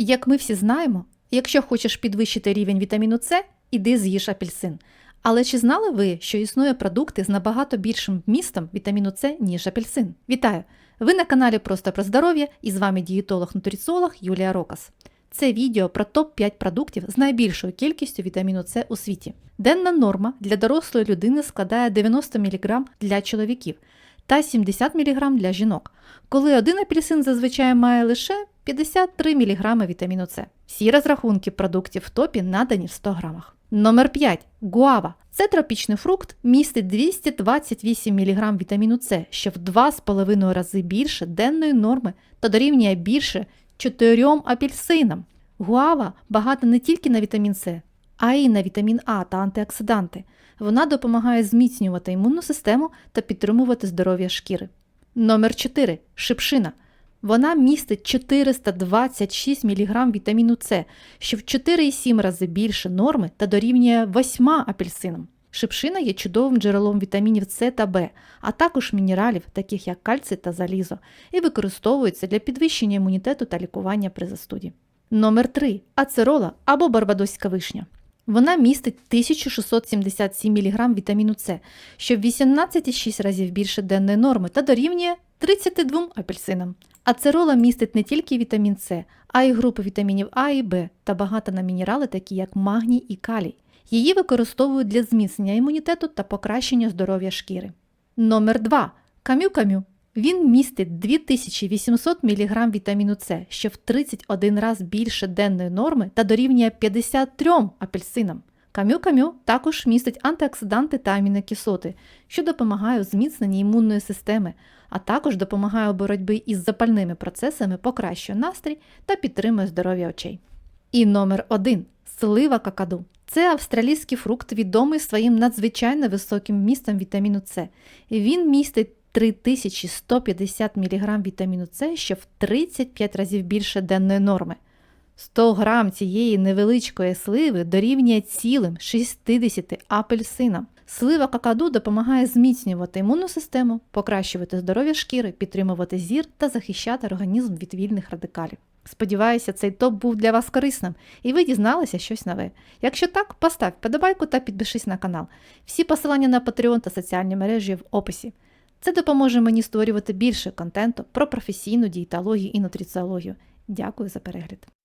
Як ми всі знаємо, якщо хочеш підвищити рівень вітаміну С, іди з'їж апельсин. Але чи знали ви, що існує продукти з набагато більшим вмістом вітаміну С, ніж апельсин? Вітаю! Ви на каналі Просто про здоров'я і з вами дієтолог-нутриціолог Юлія Рокас. Це відео про топ-5 продуктів з найбільшою кількістю вітаміну С у світі. Денна норма для дорослої людини складає 90 мг для чоловіків та 70 мг для жінок, коли один апельсин зазвичай має лише 53 мг вітаміну С. Всі розрахунки продуктів в топі надані в 100 грамах. Номер 5. Гуава. Це тропічний фрукт, містить 228 мг вітаміну С, що в 2,5 рази більше денної норми та дорівнює більше 4 апельсинам. Гуава багата не тільки на вітамін С, а й на вітамін А та антиоксиданти. Вона допомагає зміцнювати імунну систему та підтримувати здоров'я шкіри. Номер 4. Шипшина. Вона містить 426 мг вітаміну С, що в 4,7 рази більше норми та дорівнює 8 апельсинам. Шипшина є чудовим джерелом вітамінів С та В, а також мінералів, таких як кальцій та залізо, і використовується для підвищення імунітету та лікування при застуді. Номер 3. Ацерола або барбадоська вишня. Вона містить 1677 мг вітаміну С, що в 18,6 разів більше денної норми та дорівнює 32 апельсинам. Ацерола містить не тільки вітамін С, а й групи вітамінів А і Б та багато на мінерали, такі як магній і калій. Її використовують для зміцнення імунітету та покращення здоров'я шкіри. Номер 2. Камю-камю. Він містить 2800 мг вітаміну С, що в 31 раз більше денної норми та дорівнює 53 апельсинам. Камю-камю також містить антиоксиданти та амінокислоти, що допомагає у зміцненні імунної системи, а також допомагає у боротьбі із запальними процесами, покращує настрій та підтримує здоров'я очей. І номер 1. Слива какаду. Це австралійський фрукт, відомий своїм надзвичайно високим вмістом вітаміну С. Він містить 3150 мг вітаміну С, що в 35 разів більше денної норми. 100 грам цієї невеличкої сливи дорівнює цілим 60 апельсинам. Слива какаду допомагає зміцнювати імунну систему, покращувати здоров'я шкіри, підтримувати зір та захищати організм від вільних радикалів. Сподіваюся, цей топ був для вас корисним і ви дізналися щось нове. Якщо так, постав подобайку та підпишись на канал. Всі посилання на Patreon та соціальні мережі в описі. Це допоможе мені створювати більше контенту про професійну дієтологію і нутриціологію. Дякую за перегляд.